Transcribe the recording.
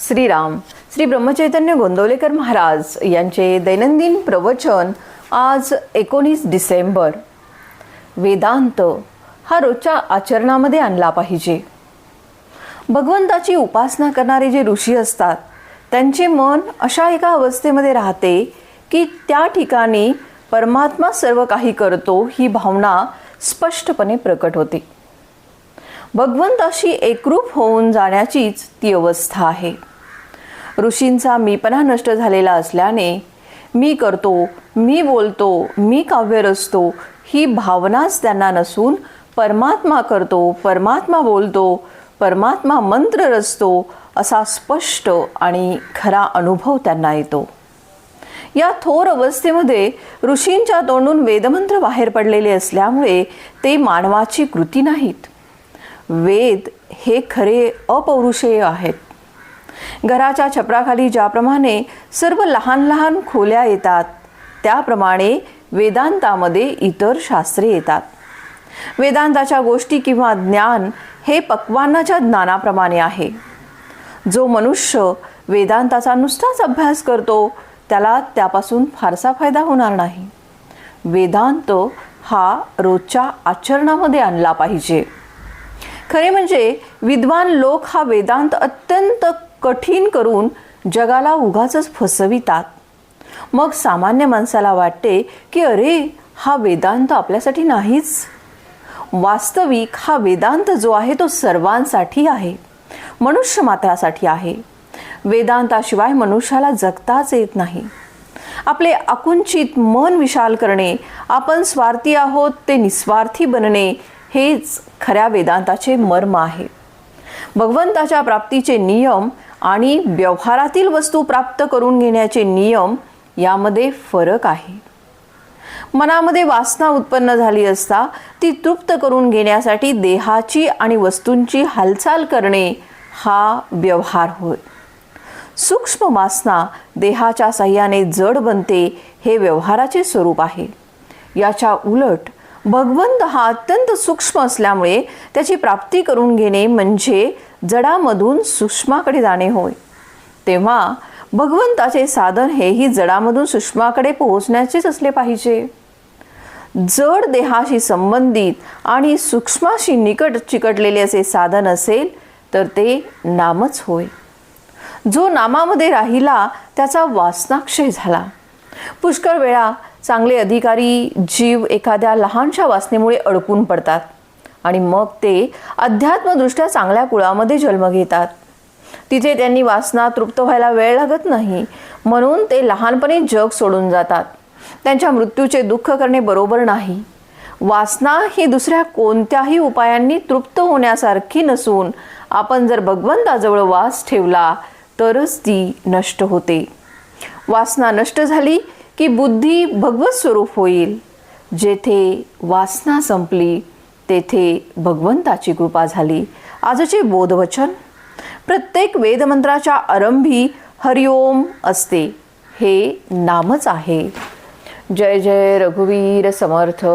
श्रीराम. श्री ब्रह्मचैतन्य गोंदवलेकर महाराज यांचे दैनंदिन प्रवचन आज एकोणीस डिसेंबर. वेदांत हा रोजच्या आचरणामध्ये आणला पाहिजे. भगवंताची उपासना करणारे जे ऋषी असतात त्यांचे मन अशा एका अवस्थेमध्ये राहते की त्या ठिकाणी परमात्मा सर्व काही करतो ही भावना स्पष्टपणे प्रकट होते. भगवंताशी एकरूप होऊन जाण्याचीच ती अवस्था आहे. ऋषींचा मीपणा नष्ट झालेला असल्याने मी करतो मी बोलतो मी काव्य रचतो ही भावनाच त्यांना नसून परमात्मा करतो परमात्मा बोलतो परमात्मा मंत्र रचतो असा स्पष्ट आणि खरा अनुभव त्यांना येतो. या थोर अवस्थेमध्ये ऋषींच्या तोंडून वेदमंत्र बाहेर पडलेले असल्यामुळे ते मानवाची कृती नाहीत. वेद हे खरे अपौरुषेय आहेत. घराच्या छपराखाली ज्याप्रमाणे सर्व लहान लहान खोल्या येतात त्याप्रमाणे वेदांतामध्ये इतर शास्त्रे येतात. वेदांताच्या गोष्टी किंवा ज्ञान हे पक्वान्नाच्या ज्ञानाप्रमाणे आहे. जो मनुष्य वेदांताचा नुसताच अभ्यास करतो त्याला त्यापासून फारसा फायदा होणार नाही. वेदांत हा रोजच्या आचरणामध्ये आणला पाहिजे. खरे म्हणजे विद्वान लोक हा वेदांत अत्यंत कठीण करून जगाला उगाच फसवितात. मग सामान्य माणसाला वाटते की अरे हा वेदांत आपल्यासाठी नाहीच. वास्तविक हा वेदांत जो आहे तो सर्वांसाठी आहे. मनुष्य मात्रासाठी आहे. वेदांताशिवाय मनुष्याला जगताच येत नाही. आपले आकुंचित मन विशाल करणे आपण स्वार्थी आहोत ते निस्वार्थी बनणे हेच खऱ्या वेदांताचे मर्म आहे. भगवंताच्या प्राप्तीचे नियम आणि व्यवहारातील वस्तू प्राप्त करून घेण्याचे नियम यामध्ये फरक आहे. मनामध्ये वासना उत्पन्न झाली असता ती तृप्त करून घेण्यासाठी देहाची आणि वस्तूंची हालचाल करणे हा व्यवहार होय. सूक्ष्म वासना देहाच्या साह्याने जड बनते हे व्यवहाराचे स्वरूप आहे. याच्या उलट भगवंत हा अत्यंत सूक्ष्म असल्यामुळे त्याची प्राप्ती करून घेणे म्हणजे जडामधून सूक्ष्माकडे जाणे होय. तेव्हा भगवंताचे साधन हेही जडामधून सूक्ष्माकडे पोहोचण्याचेच असले पाहिजे. जड देहाशी संबंधित आणि सूक्ष्माशी निकट चिकटलेले असे साधन असेल तर ते नामच होय. जो नामामध्ये राहिला त्याचा वासनाक्षय झाला. पुष्कळ वेळा चांगले अधिकारी जीव एखाद्या लहानशा वासनेमुळे अडकून पडतात आणि मग ते अध्यात्मदृष्ट्या चांगल्या कुळामध्ये जन्म घेतात. तिथे त्यांनी वासना तृप्त व्हायला वेळ लागत नाही. म्हणून ते लहानपणी जग सोडून जातात. त्यांच्या मृत्यूचे दुःख करणे बरोबर नाही. वासना ही दुसऱ्या कोणत्याही उपायांनी तृप्त होण्यासारखी नसून आपण जर भगवंताजवळ वास ठेवला तरच ती नष्ट होते. वासना नष्ट झाली की बुद्धी भगवत स्वरूप होईल. जेथे वासना संपली तेथे भगवंताची कृपा झाली. आजचे बोधवचन. प्रत्येक वेदमंत्राच्या आरंभी हरिओम असते. हे नामच आहे. जय जय रघुवीर समर्थ.